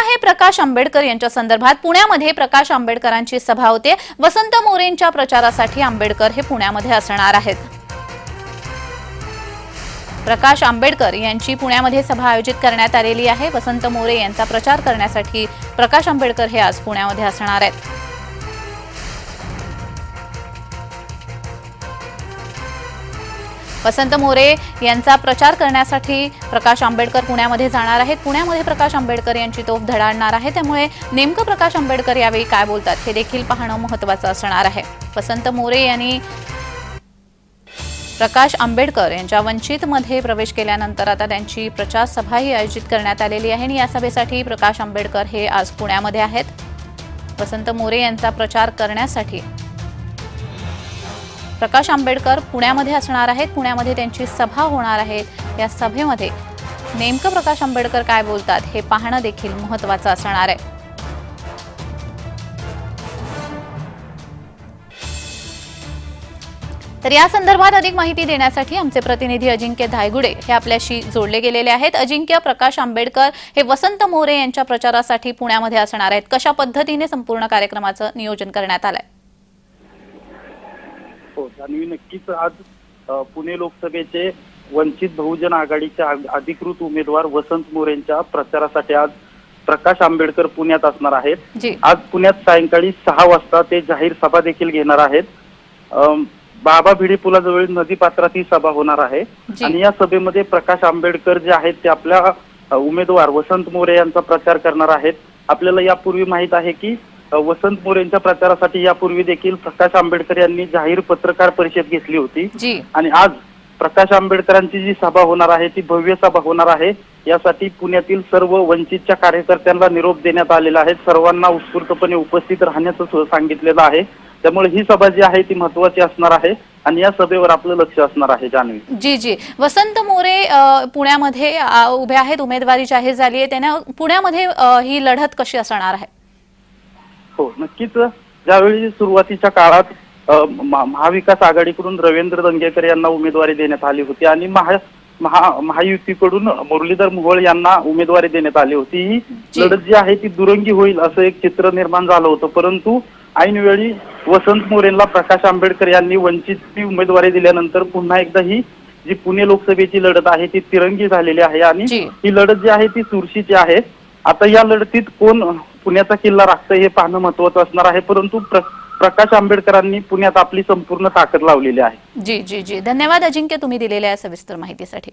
आहे प्रकाश आंबेडकर यांच्या संदर्भात. पुण्यामध्ये प्रकाश आंबेडकरांची सभा होते. वसंत मोरेंच्या प्रचारासाठी आंबेडकर हे पुण्यामध्ये असणार आहेत. प्रकाश आंबेडकर यांची पुण्यामध्ये सभा आयोजित करण्यात आलेली आहे. वसंत मोरे यांचा प्रचार करण्यासाठी प्रकाश आंबेडकर हे आज पुण्यामध्ये असणार आहेत. वसंत मोरे यांचा प्रचार करण्यासाठी प्रकाश आंबेडकर पुण्यामध्ये जाणार आहेत. पुण्यामध्ये प्रकाश आंबेडकर यांची तोफ धडाडणार आहे. त्यामुळे नेमकं प्रकाश आंबेडकर यावेळी काय बोलतात हे देखील पाहणं महत्त्वाचं असणार आहे. वसंत मोरे यांनी प्रकाश आंबेडकर यांच्या वंचितमध्ये प्रवेश केल्यानंतर आता त्यांची प्रचार सभाही आयोजित करण्यात आलेली आहे आणि या सभेसाठी प्रकाश आंबेडकर हे आज पुण्यामध्ये आहेत. वसंत मोरे यांचा प्रचार करण्यासाठी प्रकाश आंबेडकर पुण्यामध्ये असणार आहेत. पुण्यामध्ये त्यांची सभा होणार आहे या सभेमध्ये नेमकं प्रकाश आंबेडकर काय बोलतात हे पाहणं देखील महत्वाचं असणार आहे. तर या संदर्भात अधिक माहिती देण्यासाठी आमचे प्रतिनिधी अजिंक्य धायगुडे हे आपल्याशी जोडले गेलेले आहेत. अजिंक्य प्रकाश आंबेडकर हे वसंत मोरे यांच्या प्रचारासाठी पुण्यामध्ये असणार आहेत. कशा पद्धतीने संपूर्ण कार्यक्रमाचं नियोजन करण्यात आलंय? जान्हवी नक्कीच आज पुणे लोकसभेचे वंचित बहुजन आघाडीचे आ- अधिकृत उमेदवार वसंत मोरेंच्या प्रचारासाठी आज प्रकाश आंबेडकर पुण्यात असणार आहेत. आज पुण्यात सायंकाळी सहा वाजता ते जाहीर सभा देखील घेणार आहेत. बाबा भिडे पुलाजवळ नदीपात्रात ही सभा होणार आहे. आणि या सभेमध्ये प्रकाश आंबेडकर जे आहेत ते आपल्या उमेदवार वसंत मोरे यांचा प्रचार करणार आहेत. आपल्याला यापूर्वी माहीत आहे की वसंत मोरेंच्या प्रचारासाठी यापूर्वी देखील प्रकाश आंबेडकर यांनी जाहीर पत्रकार परिषद घेतली होती. जी. आणि आज प्रकाश आंबेडकरांची जी सभा होणार आहे ती भव्य सभा होणार आहे. यासाठी पुण्यातील सर्व वंचितच्या कार्यकर्त्यांना निरोप देण्यात आलेला आहे. सर्वांना उत्स्फूर्तपणे उपस्थित राहण्याचं सांगितलेलं आहे. त्यामुळे ही सभा जी आहे ती महत्वाची असणार आहे. आणि या सभेवर आपलं लक्ष असणार आहे जान्हवी. जी जी. वसंत मोरे पुण्यामध्ये उभे आहेत उमेदवारी जाहीर झाली आहे. त्यांना पुण्यामध्ये ही लढत कशी असणार आहे? हो नक्कीच ज्यावेळी सुरुवातीच्या काळात महाविकास आघाडीकडून रवींद्र दंगेकर यांना उमेदवारी देण्यात आली होती आणि महा महा महायुतीकडून मुरलीधर मोहोळ यांना उमेदवारी देण्यात आली होती. ही. लढत जी आहे ती दुरंगी होईल असं एक चित्र निर्माण झालं होतं. परंतु ऐनवेळी वसंत मोरेंना प्रकाश आंबेडकर यांनी वंचितची उमेदवारी दिल्यानंतर पुन्हा एकदा ही जी पुणे लोकसभेची लढत आहे ती तिरंगी झालेली आहे. आणि. ही लढत जी आहे ती चुरशीची आहे. आता या लढतीत कोण पुण्याचा किल्ला राखतं हे पाहणं महत्वाचं असणार आहे. परंतु प्र- प्रकाश आंबेडकरांनी पुण्यात आपली संपूर्ण ताकद लावलेली आहे. जी जी जी. धन्यवाद अजिंक्य तुम्ही दिलेल्या सविस्तर माहितीसाठी.